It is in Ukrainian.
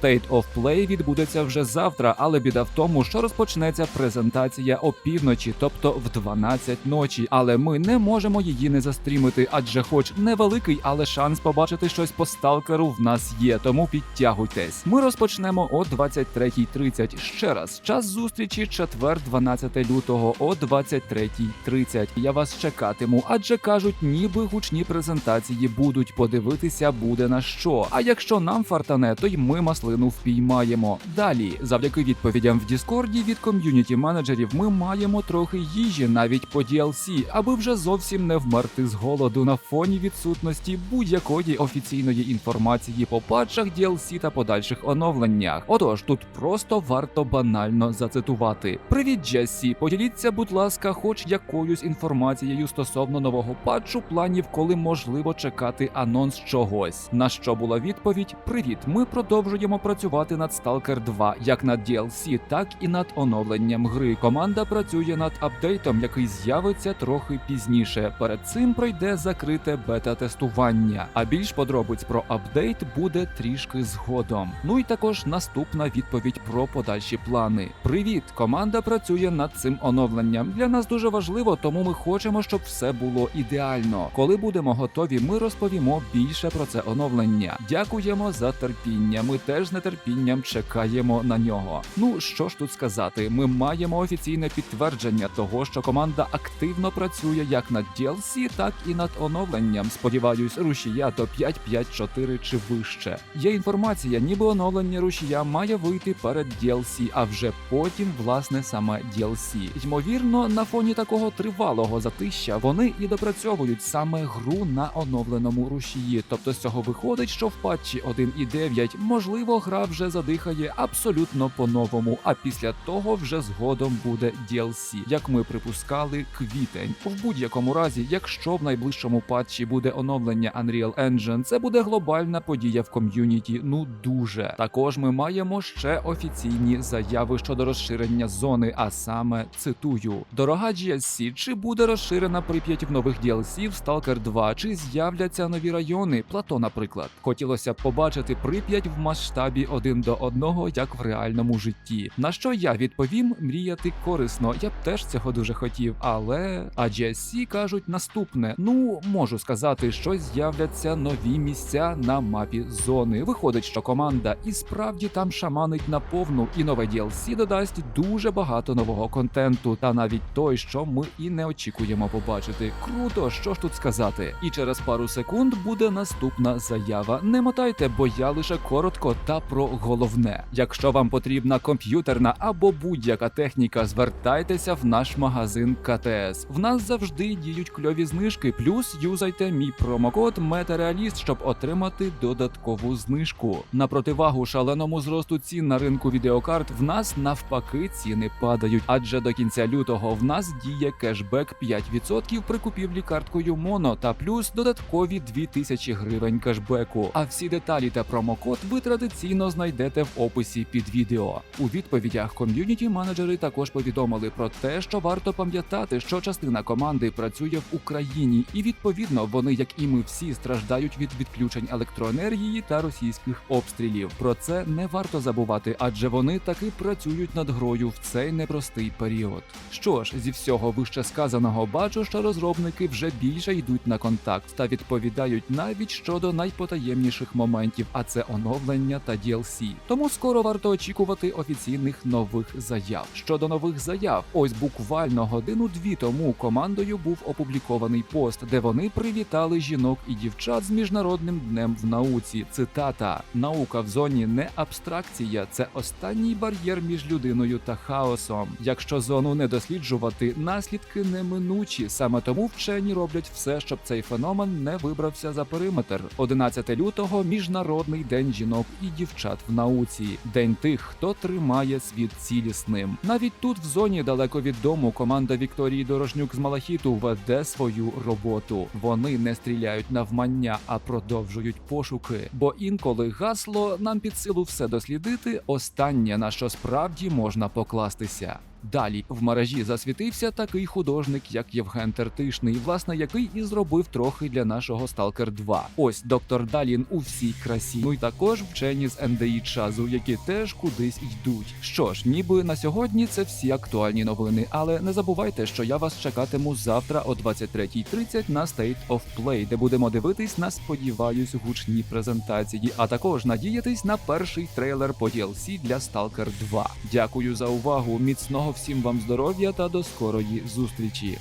State of Play відбудеться вже завтра, але біда в тому, що розпочнеться презентація опівночі, тобто в 12 ночі. Але ми не можемо її не застрімити, адже, хоч невеликий, але шанс побачити щось по сталкеру в нас є. Тому підтягуйтесь. Ми розпочнемо о 23.30. Ще раз час зустрічі четвер, 12 лютого о 23.30. Я вас чекатиму, адже кажуть, ніби гучні презентації будуть. Подивитися буде на що. А якщо нам фартане, то й ми маслину впіймаємо. Далі, завдяки відповідям в Діскорді від ком'юніті менеджерів, ми маємо трохи їжі навіть по DLC, аби вже зовсім не вмерти з голоду на фоні відсутності будь-якої офіційної інформації по патчах DLC та подальших оновленнях. Отож, тут просто варто банально зацитувати. Привіт, Джесі. Поділіться, будь ласка, хоч якоюсь інформацією стосовно нового патчу, планів, коли можливо чекати анонс чогось. На що була відповідь: Привіт, ми продовжуємо працювати над Stalker 2 як над DLC, так і над оновленням гри. Команда працює над апдейтом, який з'явиться трохи пізніше. Перед цим пройде закрите бета-тестування. А більш подробиць про апдейт буде трішки згодом. Ну і також наступна відповідь про подальші плани. Привіт, команда працює над цим оновленням. Для нас дуже важливо, тому ми хочемо, щоб все було ідеально. Коли будемо готові, ми розповімо більше про це оновлення. Дякуємо за терпіння. Ми теж з нетерпінням чекаємо на нього. Ну що ж тут сказати, ми маємо офіційне підтвердження того, що команда активно працює як над DLC, так і над оновленням. Сподіваюсь, рушія до 5.5.4 чи вище. Є інформація, ніби оновлення рушія має вийти перед DLC, а вже потім, власне, саме DLC. Ймовірно, на фоні такого тривалого затища вони і допрацьовують саме гру на оновленому рушії. Тобто з цього виходить, що в патчі 1.9 можливо гра вже задихає абсолютно по-новому, а після того вже згодом буде DLC, як ми припускали, квітень. В будь-якому разі, якщо в найближчому патчі буде оновлення Unreal Engine, це буде глобальна подія в ком'юніті. Ну дуже також ми маємо ще офіційні заяви щодо розширення зони, а саме цитую: дорога GSC, чи буде розширена Прип'ять в нових DLC в Stalker 2, чи з'являться нові райони, плато, наприклад. Хотілося б побачити Прип'ять в масштабі один до одного, як в реальному житті. На що я відповім, мріяти корисно. Я б теж цього дуже хотів, але а GSC кажуть наступне: ну можу сказати, що з'являться нові місця на мапі зони. Виходить, що команда і справді там шаманить наповну, і нове DLC додасть дуже багато нового контенту, та навіть той, що ми і не очікуємо побачити. Круто, що ж тут сказати. І через пару секунд буде наступна заява. Не мотайте, бо я лише коротко та про головне. Якщо вам потрібна комп'ютерна або будь-яка техніка, звертайтеся в наш магазин КТС. В нас завжди діють кльові знижки. Плюс юзайте мій промокод Метереаліст, щоб отримати додаткову знижку. На противагу шаленому зросту цін на ринку відеокарт в нас навпаки ціни падають, адже до кінця лютого в нас діє кешбек 5% при купівлі карткою Моно та плюс додаткові 2000 гривень кешбеку. А всі деталі та промокод ви традиційно знайдете в описі під відео. У відповідях ком'юніті менеджери також повідомили про те, що варто пам'ятати, що частина команди працює в Україні, і відповідно вони, як і ми всі, страждають від відключень електроенергії та російських обстрілів. Про це не варто забувати, адже вони таки працюють над грою в цей непростий період. Що ж, зі всього вище сказаного, бачу, що розробники вже більше йдуть на контакт та відповідають навіть щодо найпотаємніших моментів, а це оновлення та DLC. Тому скоро варто очікувати офіційних нових заяв. Щодо нових заяв, ось буквально годину-дві тому командою був опублікований пост, де вони привітали жінок і дівчат з міжнародним днем в науці. Цитата: наука в зоні не абстракція, це останній бар'єр між людиною та хаосом. Якщо зону не досліджувати, наслідки неминучі. Саме тому вчені роблять все, щоб цей феномен не вибрався за периметр. 11 лютого міжнародний день жінок і дівчат в науці, день тих, хто тримає світ цілісним. Навіть тут, в зоні далеко від дому, команда Вікторії Дорожнюк з Малахіту веде свою роботу. Вони не стріляють навмання, а продовжують пошуки. Бо інколи гасло нам під силу все дослідити. Останнє на що справді можна покластися. Далі в мережі засвітився такий художник, як Євген Тертишний, власне, який і зробив трохи для нашого Stalker 2. Ось доктор Далін у всій красі. Ну і також вчені з НДІ чазу, які теж кудись йдуть. Що ж, ніби на сьогодні це всі актуальні новини, але не забувайте, що я вас чекатиму завтра о 23.30 на State of Play, де будемо дивитись на сподіваюсь гучні презентації, а також надіятись на перший трейлер по DLC для Stalker 2. Дякую за увагу, міцного всім вам здоров'я та до скорої зустрічі.